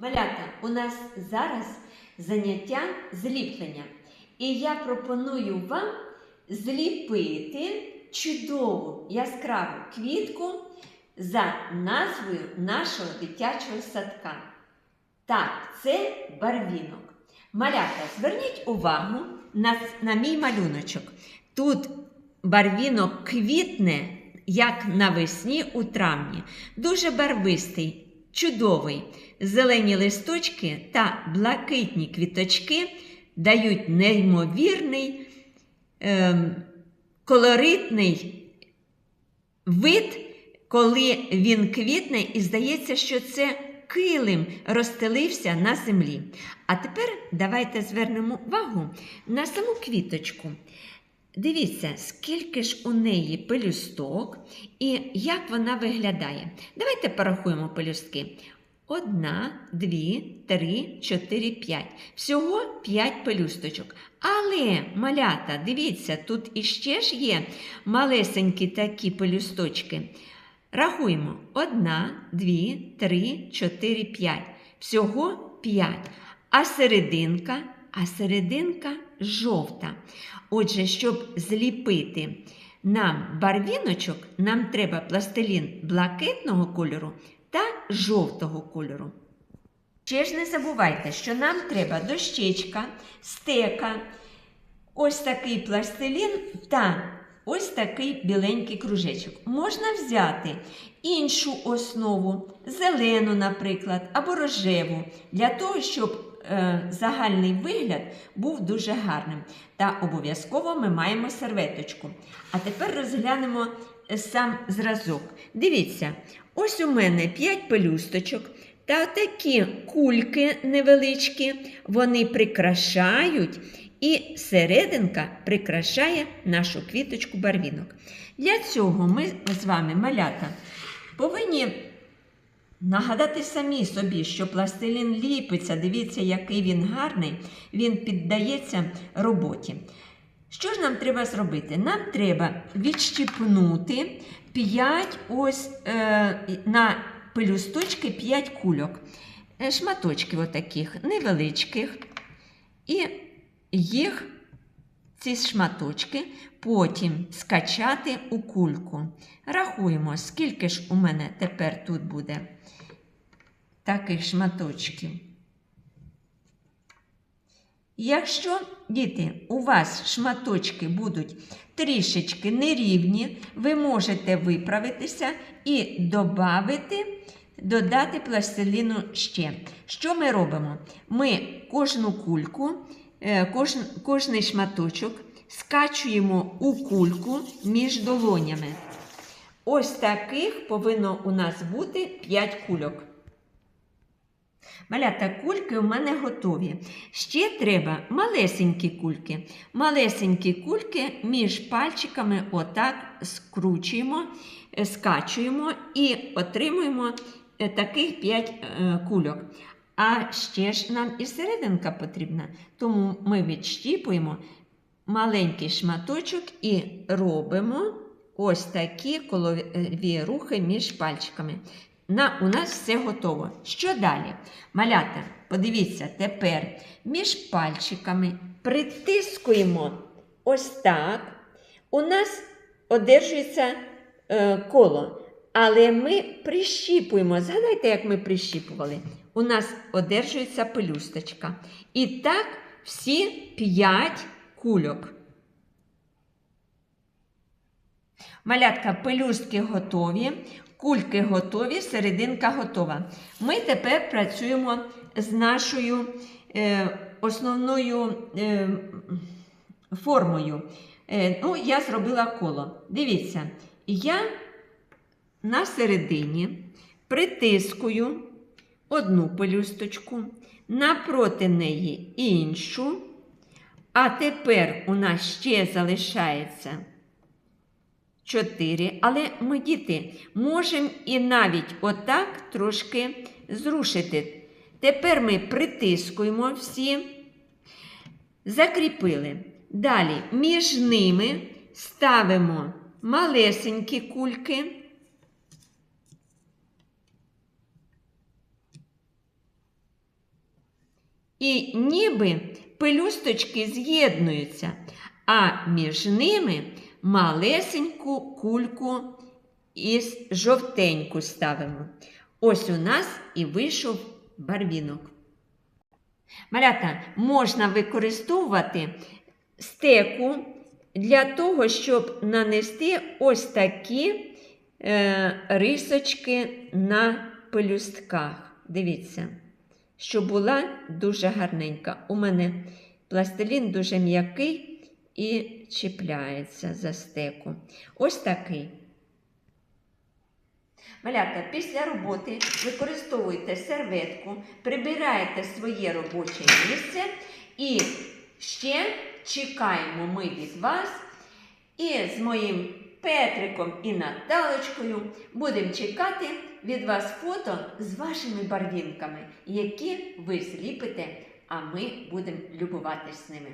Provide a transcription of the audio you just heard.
Малята, у нас зараз заняття зліплення. І я пропоную вам зліпити чудову яскраву квітку за назвою нашого дитячого садка. Так, це барвінок. Малята, зверніть увагу на, на мій малюночок. Тут барвінок квітне, як навесні у травні. Дуже барвистий, чудовий. Зелені листочки та блакитні квіточки дають неймовірний, ем, колоритний вид, коли він квітне, і здається, що це килим розстелився на землі. А тепер давайте звернемо увагу на саму квіточку. Дивіться, скільки ж у неї пелюсток і як вона виглядає. Давайте порахуємо пелюстки. Одна, дві, три, чотири, п'ять. Всього п'ять пелюсточок. Але, малята, дивіться, тут іще ж є малесенькі такі пелюсточки. Рахуємо: одна, дві, три, чотири, п'ять. Всього п'ять. А серединка, а серединка жовта. Отже, щоб зліпити нам барвіночок, нам треба пластилін блакитного кольору та жовтого кольору. Ще ж не забувайте, що нам треба дощечка, стека, ось такий пластилін та ось такий біленький кружечок. Можна взяти іншу основу, зелену, наприклад, або рожеву, для того, щоб загальний вигляд був дуже гарним. Та обов'язково ми маємо серветочку. А тепер розглянемо е, сам зразок. Дивіться, ось у мене 5 пелюсточок. Та такі кульки невеличкі, вони прикрашають, і серединка прикрашає нашу квіточку барвінок. Для цього ми з вами, малята, повинні нагадати самі собі, що пластилін ліпиться, дивіться, який він гарний, він піддається роботі. Що ж нам треба зробити? Нам треба відщипнути 5 ось е, на пелюсточки 5 кульок. Е, Шматочків отаких невеличких. І їх, ці шматочки, потім скачати у кульку. Рахуємо, скільки ж у мене тепер тут буде таких шматочків. Якщо, діти, у вас шматочки будуть трішечки нерівні, ви можете виправитися і додати, додати пластиліну ще. Що ми робимо? Ми кожну кульку, кожний шматочок скачуємо у кульку між долонями. Ось таких повинно у нас бути 5 кульок. Малята, кульки у мене готові. Ще треба малесенькі кульки. Малесенькі кульки між пальчиками отак скручуємо, е, скачуємо і отримуємо е, таких 5 кульок. А ще ж нам і серединка потрібна. Тому ми відщіпуємо маленький шматочок і робимо ось такі колові рухи між пальчиками. На, У нас все готово. Що далі? Малята, подивіться, тепер між пальчиками притискуємо ось так. У нас одержується е, коло. Але ми прищіпуємо. Згадайте, як ми прищіпували. У нас одержується пелюсточка. І так всі 5 кульок. Малятка, пелюстки готові. Кульки готові, серединка готова. Ми тепер працюємо з нашою е, основною е, формою. Е, ну, Я зробила коло. Дивіться, я на середині притискую одну пелюсточку, напроти неї іншу. А тепер у нас ще залишається. 4. Але ми, діти, можемо і навіть отак трошки зрушити. Тепер ми притискуємо всі, закріпили. Далі між ними ставимо малесенькі кульки. І ніби пелюсточки з'єднуються, а між ними малесеньку кульку із жовтеньку ставимо. Ось у нас і вийшов барвінок. Малята можна використовувати стеку для того, щоб нанести ось такі е, рисочки на пелюстках. Дивіться, щоб була дуже гарненька. У мене пластилін дуже м'який і чіпляється за стеку. Ось такий. Малята, після роботи використовуйте серветку, прибирайте своє робоче місце і ще чекаємо ми від вас. І з моїм Петриком і Наталочкою будемо чекати від вас фото з вашими барвінками, які ви зліпите, а ми будемо любуватись ними.